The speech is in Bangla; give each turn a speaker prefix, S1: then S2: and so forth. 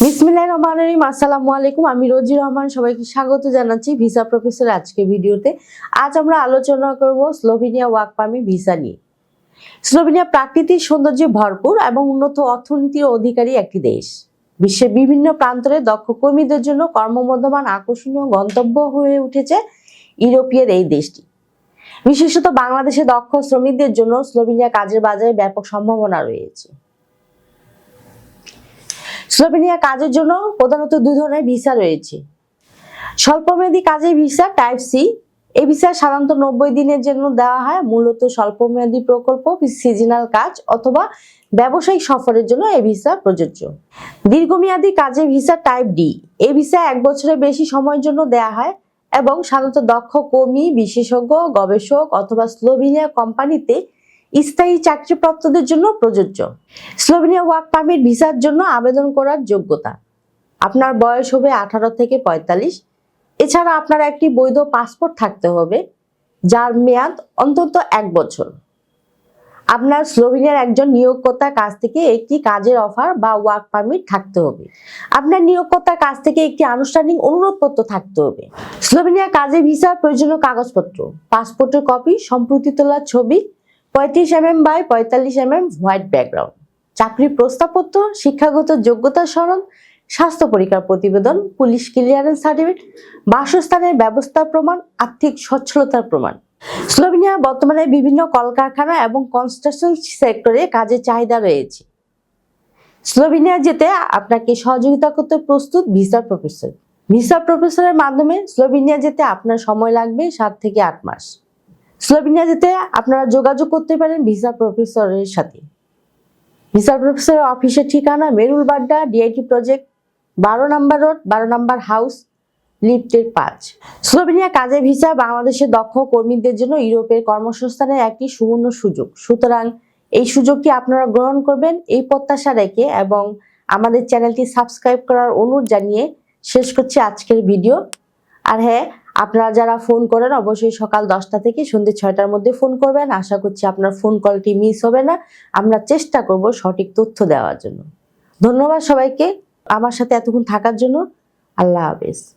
S1: বিসমিল্লাহির রহমানির রহিম, আসসালামু আলাইকুম। আমি রোজি রহমান, সবাইকে স্বাগত জানাচ্ছি ভিসা প্রফেসর আজকে ভিডিওতে। আজ আমরা আলোচনা করব স্লোভেনিয়া ওয়ার্ক পারমিট ভিসা নিয়ে। স্লোভেনিয়া প্রাকৃতিক সৌন্দর্যে ভরপুর এবং উন্নত অর্থনীতির অধিকারী একটি দেশ। বিশ্বের বিভিন্ন প্রান্তরে দক্ষ কর্মীদের জন্য কর্মবর্ধমান আকর্ষণীয় গন্তব্য হয়ে উঠেছে ইউরোপীয় এই দেশটি। বিশেষত বাংলাদেশে দক্ষ শ্রমিকদের জন্য স্লোভেনিয়া কাজের বাজারে ব্যাপক সম্ভাবনা রয়েছে। স্লোভেনিয়া কাজের জন্য প্রধানত দুই ধরনের ভিসা রয়েছে। স্বল্পমেয়াদী কাজের ভিসা টাইপ সি। এই ভিসা সাধারণত নব্বই দিনের জন্য দেওয়া হয়। মূলত স্বল্পমেয়াদী প্রকল্প সিজনাল কাজ অথবা ব্যবসায়িক সফরের জন্য এই ভিসা প্রযোজ্য। দীর্ঘমেয়াদী কাজের ভিসা টাইপ ডি। এই ভিসা এক বছরের বেশি সময়ের জন্য দেওয়া হয় এবং সাধারণত দক্ষ কর্মী, বিশেষজ্ঞ, গবেষক অথবা স্লোভেনিয়া কোম্পানিতে স্থায়ী চাকরিপ্রাপ্তদের জন্য প্রযোজ্য। স্লোভেনিয়া ওয়ার্ক পারমিট ভিসার জন্য আবেদন করার যোগ্যতা। আপনার বয়স হবে আঠারো থেকে পঁয়তাল্লিশ। এছাড়া আপনার একটি বৈধ পাসপোর্ট থাকতে হবে, যার মেয়াদ অন্তত এক বছর। আপনার স্লোভেনিয়ার একজন নিয়োগকর্তার কাছ থেকে একটি কাজের অফার বা ওয়ার্ক পারমিট থাকতে হবে। আপনার নিয়োগকর্তার কাছ থেকে একটি আনুষ্ঠানিক অনুরোধপত্র থাকতে হবে। স্লোভেনিয়া কাজে ভিসার প্রয়োজনীয় কাগজপত্র, পাসপোর্টের কপি সম্প্রতি তোলা ছবি পঁয়ত্রিশ এমএম বাই পঁয়তাল্লিশ এমএম হোয়াইট ব্যাকগ্রাউন্ড চাকরি প্রস্তাবপত্র, শিক্ষাগত যোগ্যতা সনদ স্বাস্থ্য পরীক্ষার প্রতিবেদন, পুলিশ ক্লিয়ারেন্স সার্টিফিকেট বাসস্থানের ব্যবস্থার প্রমাণ, আর্থিক সচ্ছলতার প্রমাণ। স্লোভেনিয়া বর্তমানে বিভিন্ন কলকারখানা এবং কনস্ট্রাকশন সেক্টরে কাজের চাহিদা রয়েছে। স্লোভেনিয়া যেতে আপনাকে সহযোগিতা করতে প্রস্তুত ভিসা প্রফেসর। ভিসা প্রফেসরের মাধ্যমে স্লোভেনিয়া যেতে আপনার সময় লাগবে সাত থেকে আট মাস। স্লোভেনিয়া যেতে আপনারা যোগাযোগ করতে পারেন ভিসা প্রফেসরের সাথে। ভিসা প্রফেসরের অফিসের ঠিকানা মেরুল বাড্ডা, ডিআইটি প্রজেক্ট, বারো নাম্বার রোড, বারো নাম্বার হাউস, লিফটের পাঁচ। স্লোভেনিয়া কাজে ভিসা বাংলাদেশের দক্ষ কর্মীদের জন্য ইউরোপের কর্মসংস্থানের একটি সুবর্ণ সুযোগ। সুতরাং এই সুযোগটি আপনারা গ্রহণ করবেন, এই প্রত্যাশা রেখে এবং আমাদের চ্যানেলটি সাবস্ক্রাইব করার অনুরোধ জানিয়ে শেষ করছি আজকের ভিডিও। আর হ্যাঁ আপনারা যারা ফোন করেন, অবশ্যই সকাল দশটা থেকে সন্ধ্যে ছয়টার মধ্যে ফোন করবেন। আশা করছি আপনার ফোন কলটি মিস হবে না। আমরা চেষ্টা করব সঠিক তথ্য দেওয়ার জন্য। ধন্যবাদ সবাইকে। আমার সাথে এতক্ষণ থাকার জন্য। আল্লাহ হাফেজ।